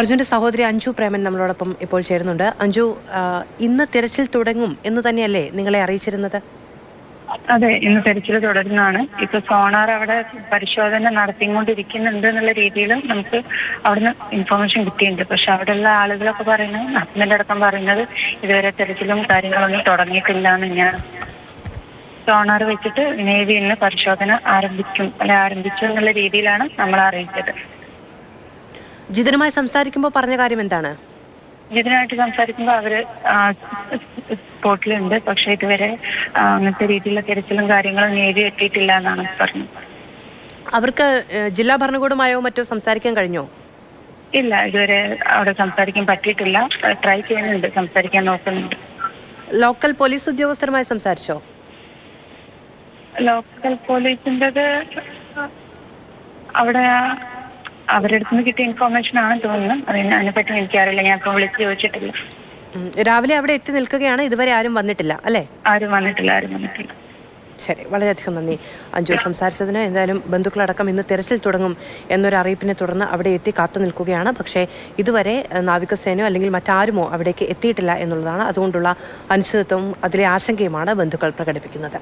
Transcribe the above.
അർജുന്റെ സഹോദരി അഞ്ജു പ്രേമൻ നമ്മളോടൊപ്പം ഇപ്പോൾ ചേരുന്നുണ്ട്. അഞ്ജു ഇന്ന് തിരച്ചിൽ തുടങ്ങും എന്ന് തന്നെയല്ലേ നിങ്ങളെ അറിയിച്ചിരുന്നത്? അതെ ഇന്ന് തിരച്ചിൽ തുടരുന്നതാണ്. ഇപ്പൊ സോണാർ അവിടെ പരിശോധന നടത്തിക്കൊണ്ടിരിക്കുന്നുണ്ട് എന്നുള്ള രീതിയിൽ നമുക്ക് അവിടുന്ന് ഇൻഫർമേഷൻ കിട്ടിയിട്ടുണ്ട്. പക്ഷെ അവിടെയുള്ള ആളുകളൊക്കെ പറയുന്നത് ഹസ്ബൻഡ് അടക്കം പറയുന്നത് ഇതുവരെ തിരച്ചിലും കാര്യങ്ങളൊന്നും തുടങ്ങിയിട്ടില്ല എന്ന് ഞാൻ സോണാർ വെച്ചിട്ട് നേവി ഇന്ന് പരിശോധന ആരംഭിക്കും അല്ലെ ആരംഭിച്ചു എന്നുള്ള രീതിയിലാണ് നമ്മൾ അറിയിച്ചത്. ജിതനുമായി സംസാരിക്കുമ്പോൾ പറഞ്ഞ കാര്യം എന്താണ്? ജിതനായിട്ട് സംസാരിക്കുമ്പോൾ അവർ സ്പോട്ടിലുണ്ട്. പക്ഷെ ഇതുവരെ അങ്ങനത്തെ രീതിയിലുള്ള തിരച്ചിലും കാര്യങ്ങളും നേടി എത്തിയിട്ടില്ല എന്നാണ് പറഞ്ഞത്. അവർക്ക് ജില്ലാ ഭരണകൂടമായോ മറ്റോ സംസാരിക്കാൻ കഴിഞ്ഞോ? ഇല്ല ഇതുവരെ അവിടെ സംസാരിക്കാൻ പറ്റിയിട്ടില്ല. ട്രൈ ചെയ്യുന്നുണ്ട് സംസാരിക്കാൻ നോക്കുന്നുണ്ട്. ലോക്കൽ പോലീസ് ഉദ്യോഗസ്ഥരുമായി സംസാരിച്ചോ? ലോക്കൽ പോലീസിന്റെത് അവിടെ അവരുടെ അടുത്ത് നിന്ന് കിട്ടിയ ഇൻഫോർമേഷൻ ആണ് തോന്നുന്നത്. അതിന് അതിനെപ്പറ്റി എനിക്കറിയില്ല ഞാൻ ഇപ്പൊ വിളിച്ച് ചോദിച്ചിട്ടില്ല. രാവിലെ അവിടെ എത്തി നിൽക്കുകയാണ്. ഇതുവരെ ആരും വന്നിട്ടില്ല അല്ലേ? ആരും വന്നിട്ടില്ല ആരും വന്നിട്ടില്ല. ശരി. വളരെയധികം നന്ദി. അഞ്ജു സംസാരിച്ചതിന് എന്തായാലും ബന്ധുക്കളടക്കം ഇന്ന് തിരച്ചിൽ തുടങ്ങും എന്നൊരു അറിയിപ്പിനെ തുടർന്ന് അവിടെ എത്തി കാത്തു നിൽക്കുകയാണ്. പക്ഷേ ഇതുവരെ നാവികസേനയോ അല്ലെങ്കിൽ മറ്റാരുമോ അവിടേക്ക് എത്തിയിട്ടില്ല എന്നുള്ളതാണ് അതുകൊണ്ടുള്ള അനിശ്ചിതത്വവും അതിലെ ആശങ്കയുമാണ് ബന്ധുക്കൾ പ്രകടിപ്പിക്കുന്നത്.